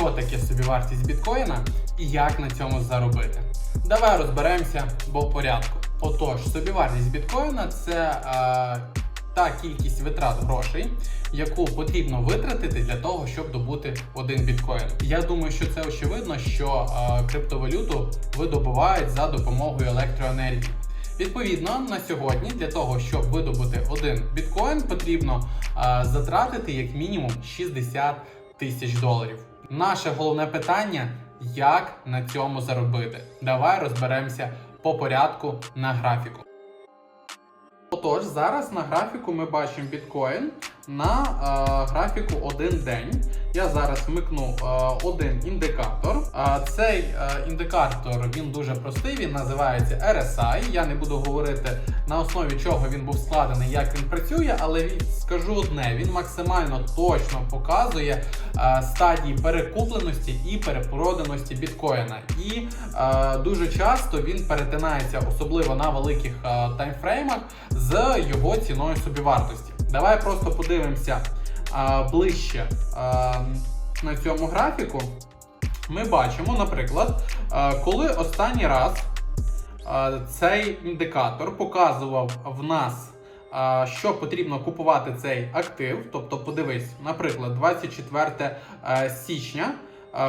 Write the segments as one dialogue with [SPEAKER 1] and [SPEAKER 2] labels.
[SPEAKER 1] що таке собівартість біткоїна і як на цьому заробити. Давай розберемося по порядку. Отож, собівартість біткоїна це е, та кількість витрат грошей, яку потрібно витратити для того, щоб добути один біткоін. Я думаю, що це очевидно, що е, криптовалюту видобувають за допомогою електроенергії. Відповідно, на сьогодні для того, щоб видобути один біткоін, потрібно е, затратити як мінімум 60 тисяч доларів. Наше головне питання: як на цьому заробити? Давай розберемося по порядку на графіку. Отож, зараз на графіку ми бачимо біткоін на е, графіку один день. Я зараз вмикну е, один індикатор. Е, цей е, індикатор він дуже простий, він називається RSI. Я не буду говорити на основі чого він був складений, як він працює, але скажу одне: він максимально точно показує стадії перекупленості і перепроданості біткоїна. І дуже часто він перетинається, особливо на великих таймфреймах, з його ціною собівартості. Давай просто подивимося ближче на цьому графіку. Ми бачимо, наприклад, коли останній раз цей індикатор показував в нас, що потрібно купувати цей актив. Тобто, подивись, наприклад, 24 е, січня,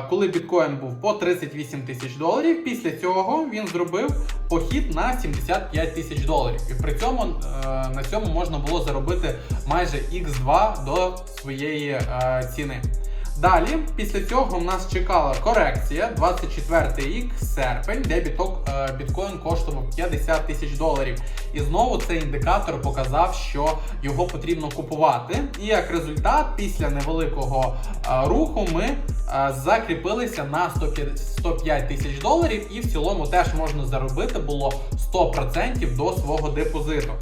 [SPEAKER 1] коли біткоін був по 38 тисяч доларів, після цього він зробив похід на 75 тисяч доларів. І при цьому е, на цьому можна було заробити майже x2 до своєї е, ціни. Далі, після цього в нас чекала корекція 24 рік, серпень, де біток, е, біткоін коштував 50 тисяч доларів. І знову цей індикатор показав, що його потрібно купувати. І як результат, після невеликого е, руху ми е, закріпилися на 105 105 тисяч доларів, і в цілому теж можна заробити було 100% до свого депозиту.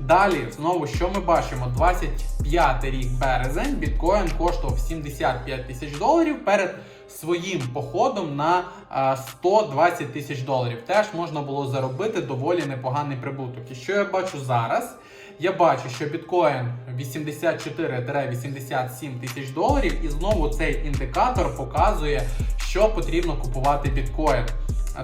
[SPEAKER 1] Далі, знову, що ми бачимо? 25 рік березень, біткоін коштував 75 тисяч доларів перед своїм походом на 120 тисяч доларів. Теж можна було заробити доволі непоганий прибуток. І що я бачу зараз? Я бачу, що біткоін 84-87 тисяч доларів, і знову цей індикатор показує, що потрібно купувати біткоін.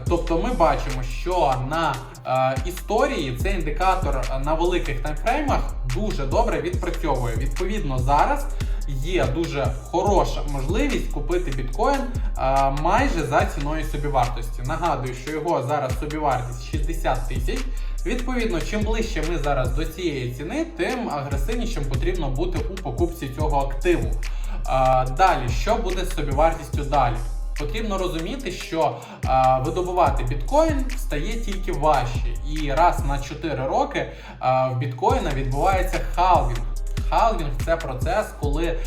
[SPEAKER 1] Тобто ми бачимо, що на е, історії цей індикатор на великих таймфреймах дуже добре відпрацьовує. Відповідно, зараз є дуже хороша можливість купити біткоін е, майже за ціною собівартості. Нагадую, що його зараз собівартість 60 тисяч. Відповідно, чим ближче ми зараз до цієї ціни, тим агресивнішим потрібно бути у покупці цього активу. Е, далі, що буде з собівартістю далі? Потрібно розуміти, що е, видобувати біткоін стає тільки важче, і раз на 4 роки е, в біткоїна відбувається халвінг. Халвінг це процес, коли е,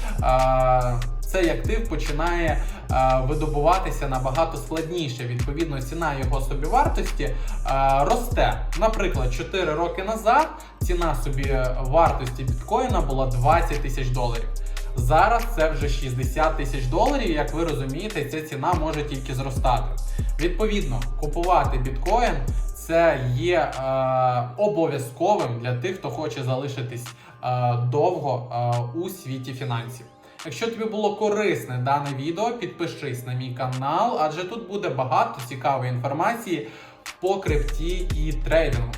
[SPEAKER 1] цей актив починає е, видобуватися набагато складніше. Відповідно, ціна його собівартості е, росте. Наприклад, 4 роки назад ціна собі вартості біткоїна була 20 тисяч доларів. Зараз це вже 60 тисяч доларів. Як ви розумієте, ця ціна може тільки зростати. Відповідно, купувати біткоін це є е, обов'язковим для тих, хто хоче залишитись е, довго е, у світі фінансів. Якщо тобі було корисне дане відео, підпишись на мій канал, адже тут буде багато цікавої інформації по крипті і трейдингу.